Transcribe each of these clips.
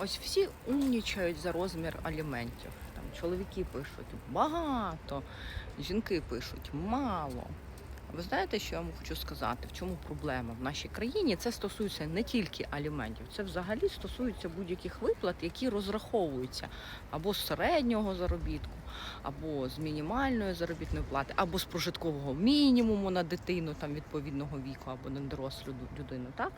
Ось всі умнічають за розмір аліментів. Там чоловіки пишуть багато, жінки пишуть мало. Ви знаєте, що я вам хочу сказати? В чому проблема в нашій країні? Це стосується не тільки аліментів, це взагалі стосується будь-яких виплат, які розраховуються або з середнього заробітку, або з мінімальної заробітної плати, або з прожиткового мінімуму на дитину там відповідного віку, або на дорослу людину. Так?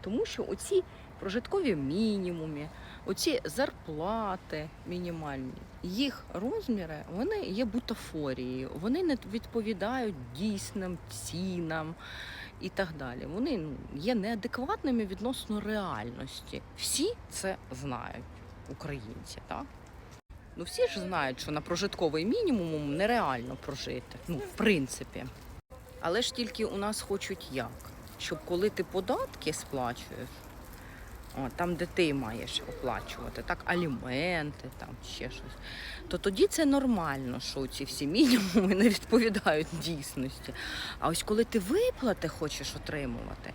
Тому що оці прожиткові мінімуми, оці зарплати мінімальні, їх розміри вони є бутафорією, вони не відповідають дійсним цінам і так далі. Вони ну, є неадекватними відносно реальності. Всі це знають, українці, так? Ну всі ж знають, що на прожитковий мінімум нереально прожити. Ну, в принципі. Але ж тільки у нас хочуть як? Щоб коли ти податки сплачуєш, о, там, де ти маєш оплачувати, так, аліменти, там ще щось, то тоді це нормально, що ці всі мінімуми не відповідають дійсності. А ось коли ти виплати хочеш отримувати,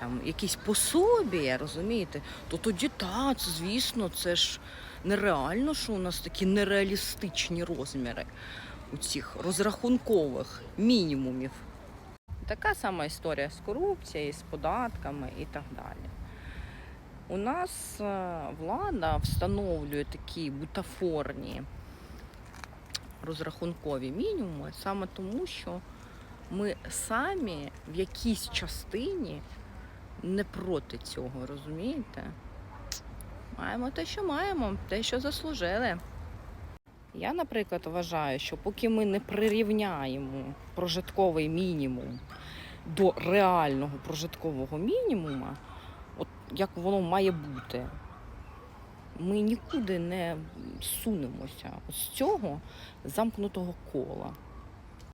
там якісь пособія, розумієте, то тоді так, звісно, це ж нереально, що у нас такі нереалістичні розміри у цих розрахункових мінімумів. Така сама історія з корупцією, з податками і так далі. У нас е, влада встановлює такі бутафорні розрахункові мінімуми саме тому, що ми самі в якійсь частині не проти цього, розумієте? Маємо те, що маємо, те, що заслужили. Я, наприклад, вважаю, що поки ми не прирівняємо прожитковий мінімум до реального прожиткового мінімума, от як воно має бути, ми нікуди не сунемося з цього замкнутого кола.